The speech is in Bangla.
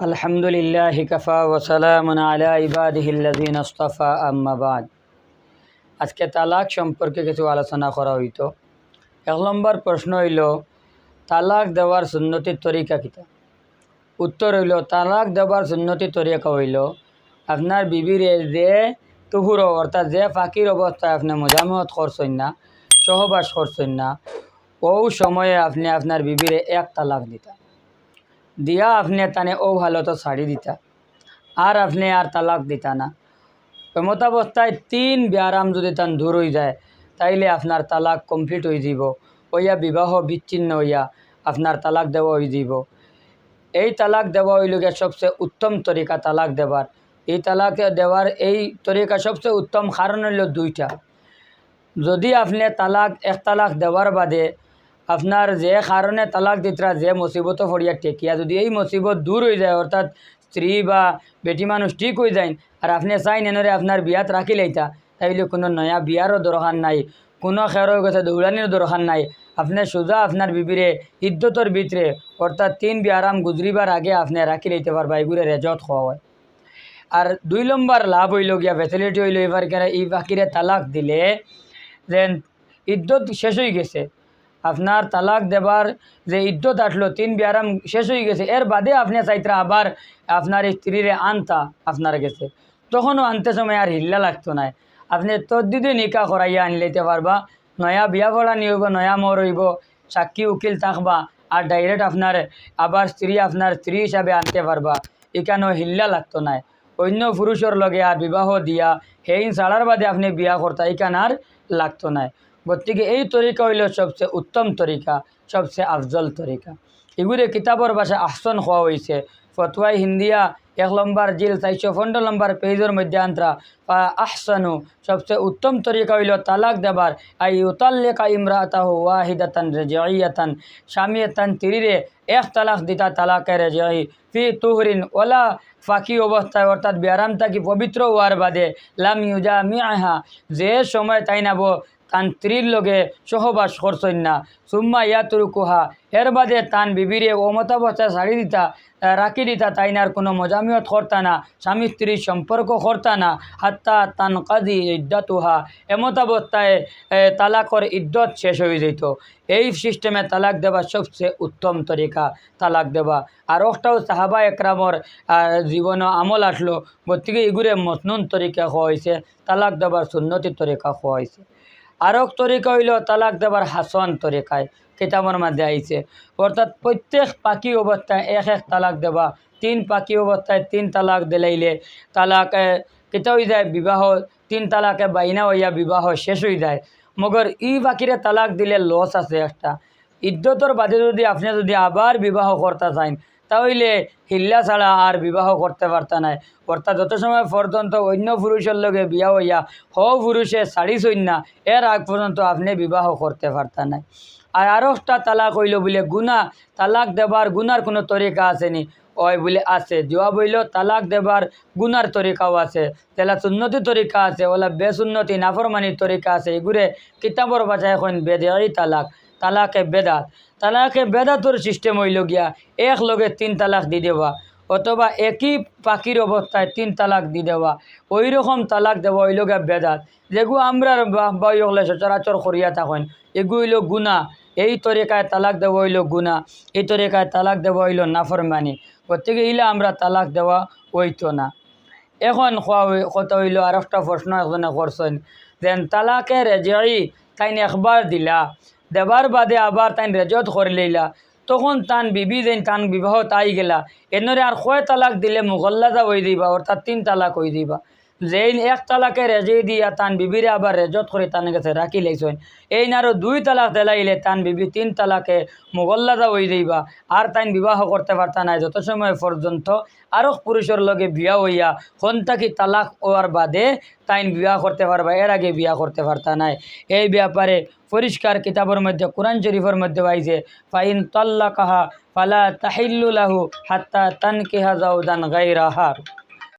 الحمد لله كفى وسلام على عباده الذين اصطفى أما بعد আজকে তালাক সম্পর্কে কিছু আলোচনা করা হইতো এক নম্বর প্রশ্ন হইল তালাক দেওয়ার সুন্নতির তরিকা কিতা উত্তর হইল তালাক দেওয়ার সুন্নতির তরিকা হইল আপনার বিবির যে তুহুর অর্থাৎ যে ফাঁকির অবস্থায় আপনি মোজামত করছেন না সহবাস করছেন না ও সময়ে আপনি আপনার বিবিরে এক তালাক দিতা দিয়া আপনি তানে ও হালতো ছাড়ি দিতা। আর আপনি আর তালাক দিতা না। এমতাবস্থায় তিন ব্যারাম যদি তান দূর হয়ে যায়, তাইলে আপনার তালাক কমপ্লিট হয়ে যাব। ওইয়া বিবাহ বিচ্ছিন্ন হইয়া আপনার তালাক দেওয়া হয়ে যাব। এই তালাক দেওয়া হইল গিয়ে সবচেয়ে উত্তম তরিকা তালাক দেওয়ার এই তালাক দেওয়ার এই তরিকা সবচেয়ে উত্তম কারণ হইল দুইটা। যদি আপনি তালাক, এক তালাক দেওয়ার বাদে আপনার যে কারণে তালাক দিতরা যে মুসিবত ফরিয়া টেকিয়া যদি এই মুসিবত দূর হয়ে যায় অর্থাৎ স্ত্রী বা বেটি মানুষ ঠিক হয়ে যায় আর আপনি চাইন এনরে আপনার বিয়াত রাখি লাইতা তাইলে কোনো নয়া বিয়ারও দরকার নাই, কোনো খেরো গেছে দৌড়ানির দরকার নাই। আপনি সোজা আপনার বিবিরে ইদ্যতর ভিতরে অর্থাৎ তিন বিয়ারাম গুজরিবার আগে আপনি রাখি লইতে পারবা এগুলো রেজত খাওয়া হয়। আর দুই নম্বর লাভ হইল গিয়া ফেসিলিটি হইল এবার কেন, এই বাকিরে তালাক দিলে যে ইদ্যত শেষ হয়ে গেছে। আপনার তালাক দেবার যে ইদ্যত আসলো, তিন বিয়ারাম শেষ হয়ে গেছে। এর বাদে আপনি চাইতরা আবার আপনার স্ত্রীরে আনতা, আপনার গেছে তখনও আনতে সময় আর হিল্লা লাগতো না। আপনি তদ্দিদি নিকা করাইয়া আনি লইতে পারবা। নয়া বিয়া করা নিয়ে নয়া মর হইব, সাক্ষী উকিল থাকবা, আর ডাইরেক্ট আপনার আবার স্ত্রী আপনার স্ত্রী হিসাবে আনতে পারবা। এখানেও হিল্লা লাগতো না। অন্য পুরুষের লগে আর বিবাহ দিয়া, সেই ছাড়ার বাদে আপনি বিয়া করতা, এখানে আর লাগতো না। গতিকে এই তরিকা হইল সবচেয়ে উত্তম তরিকা সবচেয়ে আফজল তরিকা এগুলি কিতাবর ভাষা আহসন হওয়া হয়েছে ফতোয়াই হিন্দিয়া, এক নম্বর জিল চারশো পনেরো নম্বর পেজের মধ্যে আন্তরা। আহসানু সবচেয়ে উত্তম তরিকা হইল তালাক দেবার। আই উতাল্লেকা ইমরাতাহ ওয়াহিদাতান রেজাইয়াতান স্বামীতান তিরিরে এক তালাক দিতা তালাকে রেজাই ফি তুহরিন ওলা ফাঁকি অবস্থায় অর্থাৎ ব্যারাম থাকি পবিত্র হওয়ার বাদে লাম ইউজা মিয়াহা যে সময় তাই নাব তান স্ত্রীর লগে সহবাস করছেন না। সুম্মা ইয়াতুরু কুহা। এর বাদে তান বিবিরে অমতাবস্থা ছাড়ি দিতা রাখি দিতা তাইনার কোনো মজামিয়ত করতা না, স্বামী স্ত্রীর সম্পর্ক করতা না, হাত্তা তান কাদি ইদ্দাতুহা। এমতাবস্থায় তালাকর ইদ্যত শেষ হয়ে যেত এই সিস্টেমে তালাক দেওয়া সবচেয়ে উত্তম তরিকা, তালাক দেওয়া। আর একটাও সাহাবা একরামর জীবন আমল আসলো, গতিকে এগুলো মসনুন তরিকা হওয়া হয়েছে তালাক দেওয়ার সুন্নতি তরিকা হওয়া হয়েছে আরক তরিকা হইল তালাক দেবার হাসন তরিকায়, কিতাবের মধ্যে আইছে। অর্থাৎ প্রত্যেক পাখি অবস্থায় এক এক তালাক দেবা। তিন পাখি অবস্থায় তিন তালাক দিলাইলে তালাক কেতা হয়ে যায়, বিবাহ, তিন তালাকে বাইনা হইয়া বিবাহ শেষ হয়ে যায়। মগর ই বাকিরে তালাক দিলে লস আছে একটা। ইদ্যতর বাদে যদি আপনি যদি আবার বিবাহ করতে চান তাহলে হিল্লা ছাড়া আর বিবাহ করতে পারতা নাই। অর্থাৎ যত সময় পর্যন্ত অন্য পুরুষের লগে বিয়া হইয়া হ পুরুষে শাড়ি না, এর আগ পর্যন্ত আপনি বিবাহ করতে পারতা নাই। আর আরও একটা তালাক হইল বলে গুণা তালাক দেবার গুনার কোনো তরিকা আসেনি ওই বলে আছে জবাব হইল তালাক দেবার গুনার তরিকাও আছে। তেলা সুন্নতি তরিকা আছে, ওলা বেসুন্নতি, নাফরমানির তরিকা আছে এগুলো কিতাবর বাজায় এখন বেদে তালাক। তালাকে বেদাত। তালাকে বেদাতর সিস্টেম হইল গিয়া এক লগে তিন তালাক দি দেওয়া, অথবা একই পাখির অবস্থায় তিন তালাক দি দেওয়া। ওই রকম তালাক দেওয়া হইল গিয়া বেদাত। যেগু আমরা বাই হলে সচরাচর করিয়া থাকেন, এগু হইল গুণা। এই তরিকায় তালাক দেওয়া হইল গুণা, এই তরিকায় তালাক দেওয়া হইল নাফরমানি। গতিকে ইলে আমরা তালাক দেওয়া হইতো না। এখন কথা হইল আর একটা প্রশ্ন এখানে করছেন যেন তালাকে রেজাই তাইন একবার দিলা দেবার বাদে আবার তাই রেজত করে লইলা তখন তান বিবি যেন তান বিবাহ তাই গেলা। এনরে আর কয় তালাক দিলে মুগল্লাদা হয়ে দিবা অর্থাৎ তিন তালাক হয়ে দিবা যেই এক তালাকে রেজে দিয়া তান বিবিরে আবার রেজত করে তান কাছে রাখি লাইছেন এই নারো দুই তালাক দেলাইলে তান বিবি তিন তালাকে মুগল্লাদা হয়ে দিবা আর তাইন বিবাহ করতে পারতা নাই যত সময় পর্যন্ত আরও পুরুষের লগে বিয়া হইয়া তাকি তালাক হওয়ার বাদে তাইন বিবাহ করতে পারবা, এর আগে বিয়া করতে পারতা নাই। এই ব্যাপারে পরিষ্কার কিতাবের মধ্যে, কোরআন শরীফের মধ্যে পাইছে ফাইন তল্লা কাহা ফালা তাহিল্লু লাহু হাত্তা তানকিহা জাউদান গাইরাহার